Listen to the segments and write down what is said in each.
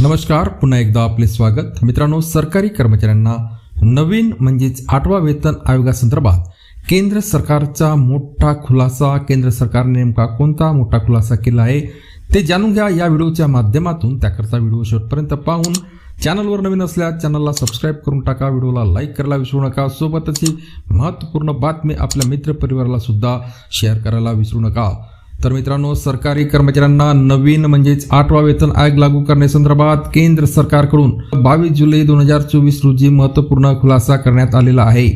नमस्कार पुन्हा एकदा आपले स्वागत. मित्रांनो सरकारी कर्मचाऱ्यांना नवीन म्हणजेच आठवा वेतन आयोगासंदर्भात केंद्र सरकारचा मोठा खुलासा केंद्र सरकारने नेमका कोणता मोठा खुलासा केला आहे ते जाणून घ्या या व्हिडिओच्या माध्यमातून. त्याकरता व्हिडिओ शेवटपर्यंत पाहून चॅनलवर नवीन असल्यास चॅनलला सबस्क्राईब करून टाका व्हिडिओला लाईक करायला विसरू नका. सोबतच ही महत्त्वपूर्ण बातमी आपल्या मित्रपरिवाराला सुद्धा शेअर करायला विसरू नका. तर मित्रांनो सरकारी कर्मचाऱ्यांना नवीन म्हणजेच आठवा वेतन आयोग लागू करण्यासंदर्भात केंद्र सरकारकडून बावीस जुलै दोन हजार चोवीस रोजी महत्त्वपूर्ण खुलासा करण्यात आलेला आहे.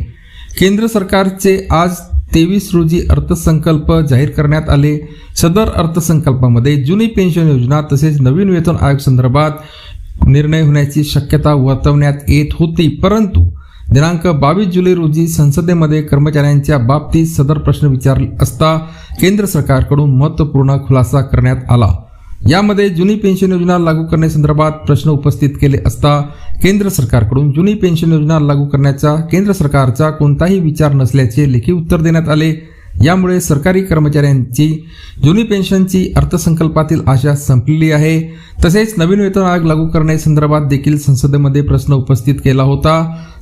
केंद्र सरकारचे आज तेवीस रोजी अर्थसंकल्प जाहीर करण्यात आले. सदर अर्थसंकल्पामध्ये जुनी पेन्शन योजना तसेच नवीन वेतन आयोग संदर्भात निर्णय होण्याची शक्यता वर्तवण्यात येत होती परंतु दिनांक बावीस जुलै रोजी संसदेमध्ये कर्मचाऱ्यांच्या बाबतीत सदर प्रश्न विचार असता केंद्र सरकारकडून महत्त्वपूर्ण खुलासा करण्यात आला. यामध्ये जुनी पेन्शन योजना लागू करण्यासंदर्भात प्रश्न उपस्थित केले असता केंद्र सरकारकडून जुनी पेन्शन योजना लागू करण्याचा केंद्र सरकारचा कोणताही विचार नसल्याचे लेखी उत्तर देण्यात आले. यामुळे सरकारी कर्मचाऱ्यांची जुनी पेन्शनची अर्थसंकल्पातील आशा संपलेली आहे. तसेच नवीन वेतन आयोग लागू करण्यासंदर्भात देखील संसदेमध्ये प्रश्न उपस्थित केला होता.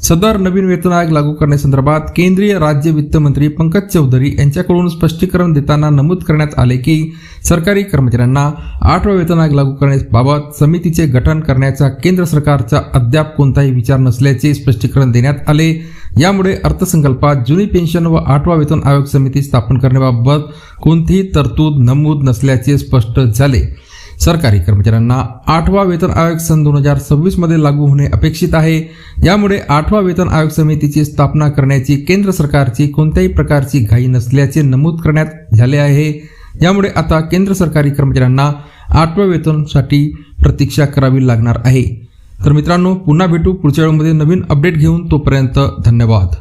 सदर नवीन वेतन आयोग लागू करण्यासंदर्भात केंद्रीय राज्य वित्तमंत्री पंकज चौधरी यांच्याकडून स्पष्टीकरण देताना नमूद करण्यात आले की सरकारी कर्मचाऱ्यांना आठवा वेतन आयोग लागू करण्याबाबत समितीचे गठन करण्याचा केंद्र सरकारचा अद्याप कोणताही विचार नसल्याचे स्पष्टीकरण देण्यात आले. यामुळे अर्थसंकल्पात जुनी पेन्शन व आठवा वेतन आयोग समिती स्थापन करण्याबाबत कोणतीही तरतूद नमूद नसल्याचे स्पष्ट झाले. सरकारी कर्मचाऱ्यांना आठवा वेतन आयोग सन दोन हजार सव्वीसमध्ये लागू होणे अपेक्षित आहे. यामुळे आठवा वेतन आयोग समितीची स्थापना करण्याची केंद्र सरकारची कोणत्याही प्रकारची घाई नसल्याचे नमूद करण्यात झाले आहे. यामुळे आता केंद्र सरकारी कर्मचाऱ्यांना आठव्या वेतनसाठी प्रतीक्षा करावी लागणार आहे. तर मित्रांनो पुन्हा भेटू पुढच्या वेळेमध्ये नवीन अपडेट घेऊन तोपर्यंत धन्यवाद.